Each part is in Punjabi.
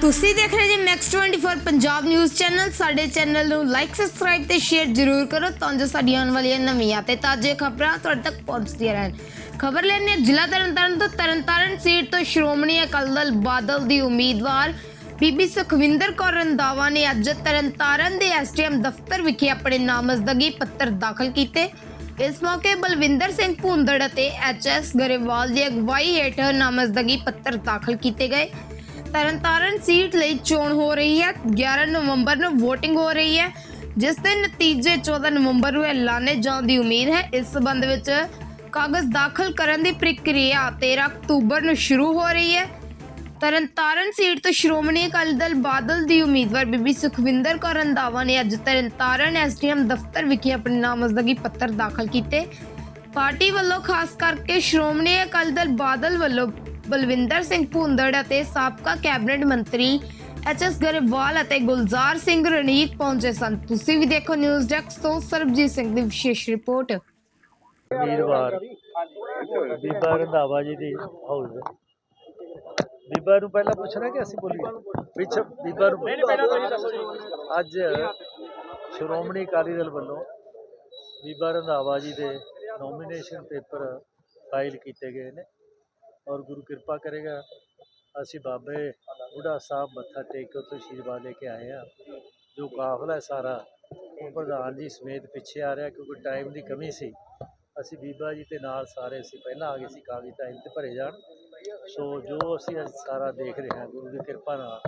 ਤੁਸੀਂ ਦੇਖ ਰਹੇ G max 24 Punjab news channel ਸਾਡੇ ਚੈਨਲ ਨੂੰ ਲਾਈਕ ਸਬਸਕ੍ਰਾਈਬ ਤੇ ਸ਼ੇਅਰ ਜ਼ਰੂਰ ਕਰੋ ਤਾਂ ਜੋ ਸਾਡੀਆਂ ਆਉਣ ਵਾਲੀਆਂ ਨਵੀਆਂ ਤੇ ਤਾਜ਼ੇ ਖਬਰਾਂ ਤੁਹਾਡੇ ਤੱਕ ਪਹੁੰਚਦੀਆਂ ਰਹਿਣ। ਖਬਰ ਲੈਣੇ ਹਾਂ ਜ਼ਿਲ੍ਹਾ ਤਰਨਤਾਰਨ ਤੋਂ। ਤਰਨਤਾਰਨ ਸੀਟ ਤੋਂ ਸ਼੍ਰੋਮਣੀ ਅਕਾਲੀ ਦਲ ਬਾਦਲ ਦੀ ਉਮੀਦਵਾਰ ਬੀਬੀ ਸੁਖਵਿੰਦਰ ਕੌਰ ਰੰਧਾਵਾ ਨੇ ਅੱਜ ਤਰਨਤਾਰਨ ਦੇ ਐਸਟੀਐਮ ਦਫ਼ਤਰ ਵਿਖੇ ਆਪਣੇ ਨਾਮਜ਼ਦਗੀ ਪੱਤਰ ਦਾਖਲ ਕੀਤੇ। ਇਸ ਮੌਕੇ ਬਲਵਿੰਦਰ ਸਿੰਘ ਭੁੰਦੜ ਅਤੇ ਐਚਐਸ ਗਰੇਵਾਲ ਦੀ ਅਗਵਾਈ ਹੇਠ ਨਾਮਜ਼ਦਗੀ ਪੱਤਰ ਦਾਖਲ ਕੀਤੇ ਗਏ। ਤਰਨਤਾਰਨ ਸੀਟ ਲਈ ਚੋਣ ਹੋ ਰਹੀ ਹੈ। 11 ਨਵੰਬਰ ਨੂੰ VOTING ਹੋ ਰਹੀ ਹੈ। ਜਿਸ ਦੇ ਨਤੀਜੇ 14 ਨਵੰਬਰ ਨੂੰ ਐਲਾਨੇ ਜਾਣ ਦੀ ਉਮੀਦ ਹੈ। ਇਸ ਸਬੰਧ ਵਿੱਚ ਕਾਗਜ਼ ਦਾਖਲ ਕਰਨ ਦੀ ਪ੍ਰਕਿਰਿਆ 13 ਅਕਤੂਬਰ ਨੂੰ ਸ਼ੁਰੂ ਹੋ ਰਹੀ ਹੈ। ਤਰਨਤਾਰਨ ਸੀਟ ਤੋਂ ਸ਼੍ਰੋਮਣੀ ਅਕਾਲੀ ਦਲ ਬਾਦਲ ਦੀ ਉਮੀਦਵਾਰ ਬੀਬੀ ਸੁਖਵਿੰਦਰ ਕੌਰ ਰੰਧਾਵਾ ਨੇ ਅੱਜ ਤਰਨਤਾਰਨ ਐਸਡੀਐਮ ਦਫ਼ਤਰ ਵਿਖੇ ਆਪਣੇ ਨਾਮਜ਼ਦਗੀ ਪੱਤਰ ਦਾਖਲ ਕੀਤੇ। ਪਾਰਟੀ ਵੱਲੋਂ ਖਾਸ ਕਰਕੇ ਸ਼੍ਰੋਮਣੀ ਅਕਾਲੀ ਦਲ ਬਾਦਲ ਵੱਲੋਂ ਬਲਵਿੰਦਰ ਸਿੰਘ ਭੁੰਦੜ ਅਤੇ ਸਾਬਕਾ ਕੈਬਨਿਟ ਮੰਤਰੀ ਐਚਐਸ ਗਰੇਵਾਲ ਅਤੇ ਗੁਲਜ਼ਾਰ ਸਿੰਘ ਰਣੀਤ ਪਹੁੰਚੇ ਸਨ। ਤੁਸੀਂ ਵੀ ਦੇਖੋ ਨਿਊਜ਼ ਡੈਸਕ ਤੋਂ ਸਰਬਜੀਤ ਸਿੰਘ ਦੀ ਵਿਸ਼ੇਸ਼ ਰਿਪੋਰਟ। ਵੀਰਵਾਰ। ਬੀਬਾ ਰੰਧਾਵਾ ਜੀ ਦੀ ਹਾਊਸ। ਬੀਬਾ ਨੂੰ ਪਹਿਲਾਂ ਪੁੱਛਣਾ ਕਿ ਅਸੀਂ ਬੋਲੀਏ? ਵਿੱਚ ਬੀਬਾ ਨੂੰ ਅੱਜ ਸ਼੍ਰੋਮਣੀ ਅਕਾਲੀ ਦਲ ਵੱਲੋਂ ਬੀਬਾ ਰੰਧਾਵਾ ਜੀ ਦੇ ਨੋਮੀਨੇਸ਼ਨ ਪੇਪਰ ਫਾਈਲ ਕੀਤੇ ਗਏ ਨੇ। ਔਰ ਗੁਰੂ ਕਿਰਪਾ ਕਰੇਗਾ। ਅਸੀਂ ਬਾਬੇ ਬੁੱਢਾ ਸਾਹਿਬ ਮੱਥਾ ਟੇਕ ਕੇ ਉੱਥੇ ਆਸ਼ੀਰਵਾਦ ਲੈ ਕੇ ਆਏ ਆ ਜੋ ਕਾਫਲਾ ਹੈ ਸਾਰਾ, ਉਹ ਪ੍ਰਧਾਨ ਜੀ ਸਮੇਤ ਪਿੱਛੇ ਆ ਰਿਹਾ ਕਿਉਂਕਿ ਟਾਈਮ ਦੀ ਕਮੀ ਸੀ। ਅਸੀਂ ਬੀਬਾ ਜੀ ਤੇ ਨਾਲ ਸਾਰੇ ਅਸੀਂ ਪਹਿਲਾਂ ਆ ਗਏ ਸੀ ਕਾਗਜ਼ ਟਾਈਮ ਤੇ ਭਰੇ ਜਾਣ। ਸੋ ਜੋ ਅਸੀਂ ਅੱਜ ਸਾਰਾ ਦੇਖ ਰਹੇ ਹਾਂ ਗੁਰੂ ਦੀ ਕਿਰਪਾ ਨਾਲ,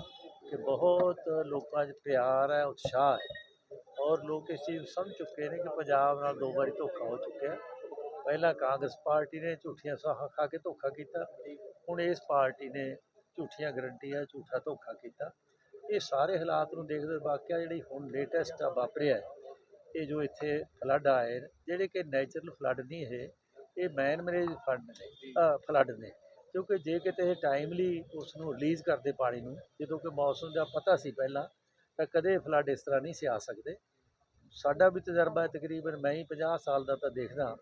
ਕਿ ਬਹੁਤ ਲੋਕਾਂ 'ਚ ਪਿਆਰ ਹੈ, ਉਤਸ਼ਾਹ ਹੈ। ਔਰ ਲੋਕ ਇਸ ਚੀਜ਼ ਨੂੰ ਸਮਝ ਚੁੱਕੇ ਨੇ ਕਿ ਪੰਜਾਬ ਨਾਲ ਦੋ ਵਾਰੀ ਧੋਖਾ ਹੋ ਚੁੱਕਿਆ ਪਹਿਲਾਂ ਕਾਂਗਰਸ ਪਾਰਟੀ ਨੇ ਝੂਠੀਆਂ ਸਾਹਾਂ ਖਾ ਕੇ ਧੋਖਾ ਕੀਤਾ। ਹੁਣ ਇਸ ਪਾਰਟੀ ਨੇ ਝੂਠੀਆਂ ਗਰੰਟੀਆਂ, ਝੂਠਾ ਧੋਖਾ ਕੀਤਾ। ਇਹ ਸਾਰੇ ਹਾਲਾਤ ਨੂੰ ਦੇਖਦੇ ਵਾਕਿਆ ਜਿਹੜੀ ਹੁਣ ਲੇਟੈਸਟ ਆ ਵਾਪਰਿਆ ਇਹ ਜੋ ਇੱਥੇ ਫਲੱਡ ਆਏ ਜਿਹੜੇ ਕਿ ਨੈਚੁਰਲ ਫਲੱਡ ਨਹੀਂ ਇਹ ਇਹ ਮੈਨ ਮੈਨੇਜ ਫੰਡ ਨੇ ਫਲੱਡ ਨੇ। ਕਿਉਂਕਿ ਜੇ ਕਿਤੇ ਇਹ ਟਾਈਮਲੀ ਉਸ ਨੂੰ ਰਿਲੀਜ਼ ਕਰਦੇ ਪਾਣੀ ਨੂੰ, ਜਦੋਂ ਕਿ ਮੌਸਮ ਦਾ ਪਤਾ ਸੀ ਪਹਿਲਾਂ, ਤਾਂ ਕਦੇ ਫਲੱਡ ਇਸ ਤਰ੍ਹਾਂ ਨਹੀਂ ਸੀ ਆ ਸਕਦੇ। ਸਾਡਾ ਵੀ ਤਜਰਬਾ ਤਕਰੀਬਨ ਮੈਂ ਹੀ 50 ਸਾਲ ਦਾ ਤਾਂ ਦੇਖਦਾ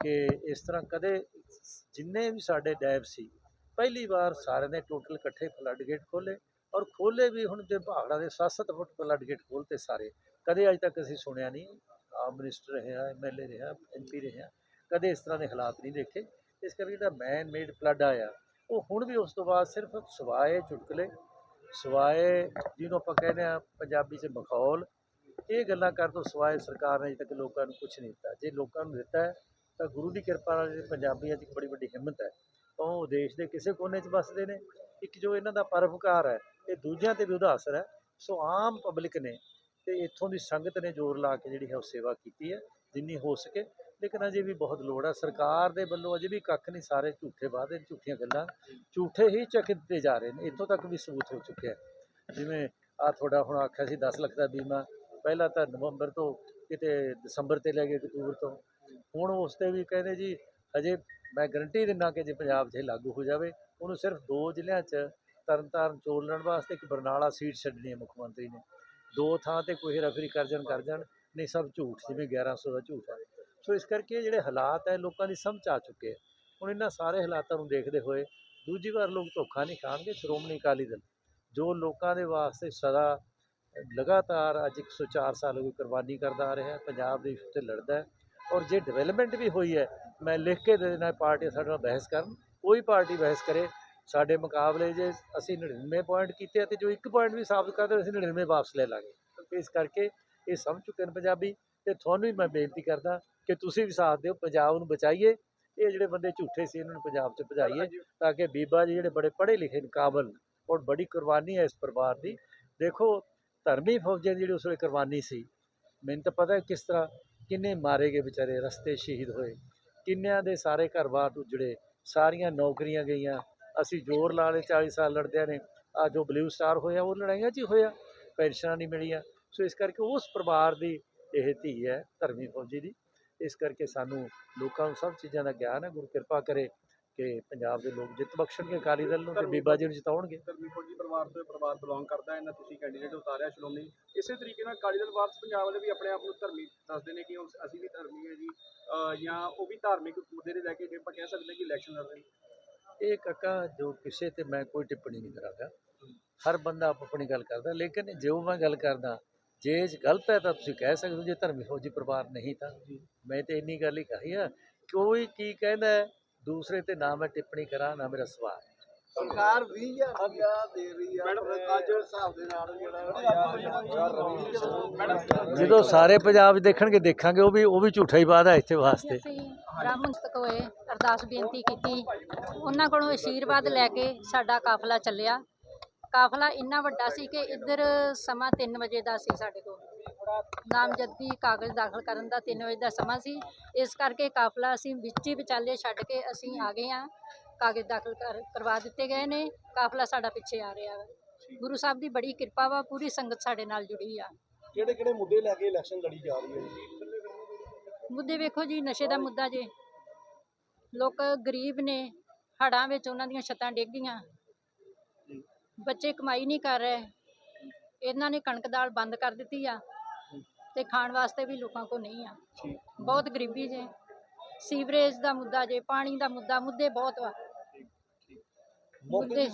ਕਿ ਇਸ ਤਰ੍ਹਾਂ ਕਦੇ ਜਿੰਨੇ ਵੀ ਸਾਡੇ ਡੈਬ ਸੀ, ਪਹਿਲੀ ਵਾਰ ਸਾਰਿਆਂ ਨੇ ਟੋਟਲ ਇਕੱਠੇ ਫਲੱਡ ਗੇਟ ਖੋਲੇ ਔਰ ਖੋਲੇ ਵੀ ਹੁਣ ਜੇ ਭਾਗੜਾ ਦੇ 7-7 ਫੁੱਟ ਫਲੱਡ ਗੇਟ ਖੋਲਤੇ ਸਾਰੇ। ਕਦੇ ਅਜੇ ਤੱਕ ਅਸੀਂ ਸੁਣਿਆ ਨਹੀਂ, ਆਮ ਮਿਨਿਸਟਰ ਰਿਹਾ ਐਮਐਲਏ ਰਿਹਾ ਐਮਪੀ ਰਿਹਾ ਕਦੇ ਇਸ ਤਰ੍ਹਾਂ ਦੇ ਹਾਲਾਤ ਨਹੀਂ ਦੇਖੇ। ਇਸ ਕਰਕੇ ਜਿਹੜਾ ਮੈਨ ਮੇਡ ਫਲੱਡ ਆਇਆ, ਉਹ ਹੁਣ ਵੀ ਉਸ ਤੋਂ ਬਾਅਦ ਸਿਰਫ ਸਵਾਏ ਚੁਟਕਲੇ, ਸਵਾਏ ਜਿਹਨੂੰ ਆਪਾਂ ਕਹਿੰਦੇ ਆ ਪੰਜਾਬੀ 'ਚ ਮਖੌਲ। ਇਹ ਗੱਲਾਂ ਕਰਨ ਤੋਂ ਸਵਾਏ ਸਰਕਾਰ ਨੇ ਅਜੇ ਤੱਕ ਲੋਕਾਂ ਨੂੰ ਕੁਝ ਨਹੀਂ ਦਿੱਤਾ। ਜੇ ਲੋਕਾਂ ਨੂੰ ਦਿੱਤਾ ਤਾਂ ਗੁਰੂ ਦੀ ਕਿਰਪਾ ਨਾਲ ਜਿਹੜੇ ਪੰਜਾਬੀਆਂ 'ਚ ਇੱਕ ਬੜੀ ਵੱਡੀ ਹਿੰਮਤ ਹੈ, ਤਾਂ ਉਹ ਦੇਸ਼ ਦੇ ਕਿਸੇ ਕੋਨੇ 'ਚ ਵੱਸਦੇ ਨੇ। ਇੱਕ ਜੋ ਇਹਨਾਂ ਦਾ ਪਰਉਪਕਾਰ ਹੈ, ਇਹ ਦੂਜਿਆਂ ਤੇ ਵੀ ਉਹਦਾ ਅਸਰ ਹੈ। ਸੋ ਆਮ ਪਬਲਿਕ ਨੇ ਤੇ ਇੱਥੋਂ ਦੀ ਸੰਗਤ ਨੇ ਜ਼ੋਰ ਲਾ ਕੇ ਜਿਹੜੀ ਹੈ ਉਹ ਸੇਵਾ ਕੀਤੀ ਹੈ, ਜਿੰਨੀ ਹੋ ਸਕੇ। ਲੇਕਿਨ ਅਜੇ ਵੀ ਬਹੁਤ ਲੋੜ ਹੈ। ਸਰਕਾਰ ਦੇ ਵੱਲੋਂ ਅਜੇ ਵੀ ਕੱਖ ਨਹੀਂ, ਸਾਰੇ ਝੂਠੇ ਵਾਅਦੇ, ਝੂਠੀਆਂ ਗੱਲਾਂ, ਝੂਠੇ ਹੀ ਚੱਕ ਦਿੱਤੇ ਜਾ ਰਹੇ ਨੇ। ਇੱਥੋਂ ਤੱਕ ਵੀ ਸਬੂਤ ਹੋ ਚੁੱਕਿਆ ਹੈ। ਜਿਵੇਂ ਆ ਤੁਹਾਡਾ ਹੁਣ ਆਖਿਆ ਸੀ 10 ਲੱਖ ਦਾ ਬੀਮਾ। ਪਹਿਲਾਂ ਤਾਂ ਨਵੰਬਰ ਤੋਂ ਕਿਤੇ ਦਸੰਬਰ ਤੇ ਲੈ ਗਏ ਅਕਤੂਬਰ ਤੋਂ। ਹੁਣ ਉਸ ਤੇ ਵੀ ਕਹਿੰਦੇ ਜੀ ਅਜੇ ਮੈਂ ਗਰੰਟੀ ਦਿੰਦਾ ਕਿ ਜੇ ਪੰਜਾਬ 'ਚ ਲਾਗੂ ਹੋ ਜਾਵੇ, ਉਹਨੂੰ ਸਿਰਫ ਦੋ ਜ਼ਿਲ੍ਹਿਆਂ 'ਚ ਤਰਨਤਾਰਨ ਚੋਣ ਲੜਨ ਵਾਸਤੇ ਇੱਕ ਬਰਨਾਲਾ ਸੀਟ ਛੱਡਣੀ ਹੈ ਮੁੱਖ ਮੰਤਰੀ ਨੇ। ਦੋ ਥਾਂ ਤੇ ਕੋਈ ਰਫਰੀ ਕਰ ਜਾਣ ਕਰ ਜਾਣ, ਨਹੀਂ ਸਭ ਝੂਠ, ਜਿਵੇਂ 1100 ਦਾ ਝੂਠ ਹੈ ਸੋ ਇਸ ਕਰਕੇ ਜਿਹੜੇ ਹਾਲਾਤ ਹੈ, ਲੋਕਾਂ ਦੀ ਸਮਝ ਆ ਚੁੱਕੇ ਹੈ ਹੁਣ ਇਹਨਾਂ ਸਾਰੇ ਹਾਲਾਤਾਂ ਨੂੰ ਦੇਖਦੇ ਹੋਏ ਦੂਜੀ ਵਾਰ ਲੋਕ ਧੋਖਾ ਨਹੀਂ ਖਾਣਗੇ, ਸ਼੍ਰੋਮਣੀ ਅਕਾਲੀ ਦਲ, ਜੋ ਲੋਕਾਂ ਦੇ ਵਾਸਤੇ ਸਦਾ ਲਗਾਤਾਰ ਅੱਜ 104 ਸਾਲ ਹੋ ਗਏ ਕੁਰਬਾਨੀ ਕਰਦਾ ਆ ਰਿਹਾ ਪੰਜਾਬ ਦੇ ਇਸ਼ੂ ਤੇ ਲੜਦਾ ਹੈ। ਔਰ ਜੇ ਡਿਵੈਲਪਮੈਂਟ ਵੀ ਹੋਈ ਹੈ ਮੈਂ ਲਿਖ ਕੇ ਦੇ ਦੇਣਾ ਪਾਰਟੀ ਸਾਡੇ ਨਾਲ ਬਹਿਸ ਕਰਨ ਕੋਈ ਪਾਰਟੀ ਬਹਿਸ ਕਰੇ। ਸਾਡੇ ਮੁਕਾਬਲੇ ਜੇ ਅਸੀਂ 99 ਪੁਆਇੰਟ ਕੀਤੇ ਆ ਤੇ ਜੋ ਇੱਕ ਪੁਆਇੰਟ ਵੀ ਸਾਬਤ ਕਰਦੇ ਅਸੀਂ 99 ਵਾਪਸ ਲੈ ਲਾਂਗੇ। ਇਸ ਕਰਕੇ ਇਹ ਸਮਝ ਚੁੱਕੇ ਨੇ ਪੰਜਾਬੀ ਤੇ ਤੁਹਾਨੂੰ ਵੀ ਮੈਂ ਬੇਨਤੀ ਕਰਦਾ ਕਿ ਤੁਸੀਂ ਵੀ ਸਾਥ ਦਿਓ ਪੰਜਾਬ ਨੂੰ ਬਚਾਈਏ। ਇਹ ਜਿਹੜੇ ਬੰਦੇ ਝੂਠੇ ਸੀ ਇਹਨਾਂ ਨੂੰ ਪੰਜਾਬ 'ਚ ਭਜਾਈਏ ਤਾਂ ਕਿ ਬੀਬਾ ਜੀ ਜਿਹੜੇ ਬੜੇ ਪੜ੍ਹੇ ਲਿਖੇ ਨੇ ਕਾਬਲ ਔਰ ਬੜੀ ਕੁਰਬਾਨੀ ਹੈ ਇਸ ਪਰਿਵਾਰ ਦੀ। ਦੇਖੋ ਧਰਮੀ ਫੌਜਾਂ ਦੀ ਜਿਹੜੀ ਉਸ ਵੇਲੇ ਕੁਰਬਾਨੀ ਸੀ ਮੈਨੂੰ ਤਾਂ ਪਤਾ ਹੈ ਕਿਸ ਤਰ੍ਹਾਂ ਕਿੰਨੇ ਮਾਰੇ ਗਏ ਵਿਚਾਰੇ, ਰਸਤੇ ਸ਼ਹੀਦ ਹੋਏ। ਕਿੰਨਿਆਂ ਦੇ ਸਾਰੇ ਘਰ-ਬਾਰ ਉਜੜੇ, ਸਾਰੀਆਂ ਨੌਕਰੀਆਂ ਗਈਆਂ। ਅਸੀਂ ਜ਼ੋਰ ਲਾ ਲਏ 40 ਸਾਲ ਲੜਦਿਆਂ ਨੇ। ਆ ਜੋ ਬਲੂ ਸਟਾਰ ਹੋਇਆ, ਉਹ ਲੜਾਈਆਂ 'ਚ ਹੀ ਹੋਇਆ, ਪੈਨਸ਼ਨਾਂ ਨਹੀਂ ਮਿਲੀਆਂ। ਸੋ ਇਸ ਕਰਕੇ ਉਸ ਪਰਿਵਾਰ ਦੀ ਇਹ ਧੀ ਹੈ ਧਰਮੀ ਫੌਜੀ ਦੀ। ਇਸ ਕਰਕੇ ਸਾਨੂੰ ਲੋਕਾਂ ਨੂੰ ਸਭ ਚੀਜ਼ਾਂ ਦਾ ਗਿਆਨ ਹੈ, ਗੁਰੂ ਕਿਰਪਾ ਕਰੇ। ਕਿ ਪੰਜਾਬ ਦੇ ਲੋਕ ਜਿੱਤ ਬਖਸ਼ਣਗੇ ਅਕਾਲੀ ਦਲ ਨੂੰ ਤੇ ਬੀਬਾ ਜੀ ਨੂੰ ਜਿਤਾਉਣਗੇ। ਧਰਮੀ ਫੌਜੀ ਪਰਿਵਾਰ ਤੋਂ ਪਰਿਵਾਰ ਬਿਲੋਂਗ ਕਰਦਾ ਇਹਨਾਂ ਤੁਸੀਂ ਕੈਂਡੀਡੇਟ ਉਤਾਰਿਆ ਸ਼੍ਰੋਮਣੀ। ਇਸੇ ਤਰੀਕੇ ਨਾਲ ਅਕਾਲੀ ਦਲ ਵਾਰਸ ਪੰਜਾਬ ਵਾਲੇ ਵੀ ਆਪਣੇ ਆਪ ਨੂੰ ਧਰਮੀ ਦੱਸਦੇ ਨੇ ਕਿ ਅਸੀਂ ਵੀ ਧਰਮੀ ਹੈ ਜੀ ਜਾਂ ਉਹ ਵੀ ਧਾਰਮਿਕ ਮੁੱਦੇ ਦੇ ਲੈ ਕੇ ਜੇ ਆਪਾਂ ਕਹਿ ਸਕਦੇ ਕਿ ਇਲੈਕਸ਼ਨ ਲੜ ਰਹੇ ਇਹ ਕਾਕਾ ਜੋ ਕਿਸੇ ਤੇ ਮੈਂ ਕੋਈ ਟਿੱਪਣੀ ਨਹੀਂ ਕਰਾਂਗਾ। ਹਰ ਬੰਦਾ ਆਪ ਆਪਣੀ ਗੱਲ ਕਰਦਾ ਲੇਕਿਨ ਜੋ ਮੈਂ ਗੱਲ ਕਰਦਾ ਜੇ ਗਲਤ ਹੈ ਤਾਂ ਤੁਸੀਂ ਕਹਿ ਸਕਦੇ ਹੋ ਜੇ ਧਰਮੀ ਫੌਜੀ ਪਰਿਵਾਰ ਨਹੀਂ ਤਾਂ। ਮੈਂ ਤੇ ਇੰਨੀ ਗੱਲ ਹੀ ਕਹੀ ਆ ਕੋਈ ਕੀ ਕਹਿੰਦਾ ਦੂਸਰੇ ਤੇ ਨਾ ਮੈਂ ਟਿੱਪਣੀ ਕਰਾਂ ਨਾ ਮੇਰਾ ਸਵਾਲ ਸਰਕਾਰ 20000 ਰੁਪਇਆ ਦੇ ਰਹੀ ਆ ਮੈਡਮ, ਅੱਜ ਹਿਸਾਬ ਦੇ ਨਾਲ ਜਿਹੜਾ ਜਦੋਂ ਸਾਰੇ ਪੰਜਾਬ 'ਚ ਦੇਖਣਗੇ ਦੇਖਾਂਗੇ ਉਹ ਵੀ ਉਹ ਵੀ ਝੂਠਾ ਹੀ ਵਾਦਾ ਇੱਥੇ ਵਾਸਤੇ। ਬ੍ਰਾਹਮਣ ਹੋਏ ਅਰਦਾਸ ਬੇਨਤੀ ਕੀਤੀ। ਉਹਨਾਂ ਕੋਲੋਂ ਆਸ਼ੀਰਵਾਦ ਲੈ ਕੇ ਸਾਡਾ ਕਾਫਲਾ ਚੱਲਿਆ। ਕਾਫਲਾ ਇੰਨਾ ਵੱਡਾ ਸੀ ਕਿ ਇੱਧਰ ਸਮਾਂ 3 ਵਜੇ ਦਾ ਸੀ ਸਾਡੇ ਕੋਲ। ਨਾਮਜ਼ਦਗੀ ਕਾਗਜ਼ ਦਾਖਲ ਕਰਨ ਦਾ 3 ਵਜੇ ਦਾ ਸਮਾਂ ਸੀ। ਇਸ ਕਰਕੇ ਕਾਫਲਾ ਅਸੀਂ ਵਿੱਚ ਹੀ ਵਿਚਾਲੇ ਛੱਡ ਕੇ ਅਸੀਂ ਆ ਗਏ ਹਾਂ। ਕਾਗਜ਼ ਦਾਖਲ ਕਰ ਕਰਵਾ ਦਿੱਤੇ ਗਏ ਨੇ। ਕਾਫਲਾ ਸਾਡਾ ਪਿੱਛੇ ਆ ਰਿਹਾ ਗੁਰੂ ਸਾਹਿਬ ਦੀ ਬੜੀ ਕਿਰਪਾ ਵਾ ਪੂਰੀ ਸੰਗਤ ਸਾਡੇ ਨਾਲ ਜੁੜੀ ਆ। ਕਿਹੜੇ ਕਿਹੜੇ ਮੁੱਦੇ ਲੈ ਕੇ ਇਲੈਕਸ਼ਨ ਲੜੀ ਜਾ ਰਹੀ ਹੈ ਮੁੱਦੇ ਵੇਖੋ ਜੀ ਨਸ਼ੇ ਦਾ ਮੁੱਦਾ ਜੇ। ਲੋਕ ਗਰੀਬ ਨੇ ਹੜਾਂ ਵਿੱਚ ਉਹਨਾਂ ਦੀਆਂ ਛੱਤਾਂ ਡਿੱਗ ਗਈਆਂ ਬੱਚੇ ਕਮਾਈ ਨਹੀਂ ਕਰ ਰਹੇ। ਇਹਨਾਂ ਨੇ ਕਣਕ ਦਾਲ ਬੰਦ ਕਰ ਦਿੱਤੀ ਆ। ਤੇ ਖਾਣ ਵਾਸਤੇ ਵੀ ਲੋਕਾਂ ਕੋ ਨਹੀਂ ਆ। ਬਹੁਤ ਗਰੀਬੀ ਜੇ। ਸੀਵਰੇਜ ਦਾ ਮੁੱਦਾ ਜੇ ਪਾਣੀ ਦਾ ਮੁੱਦਾ ਮੁੱਦੇ ਬਹੁਤ ਵਾ। ਮੁੱਦੇ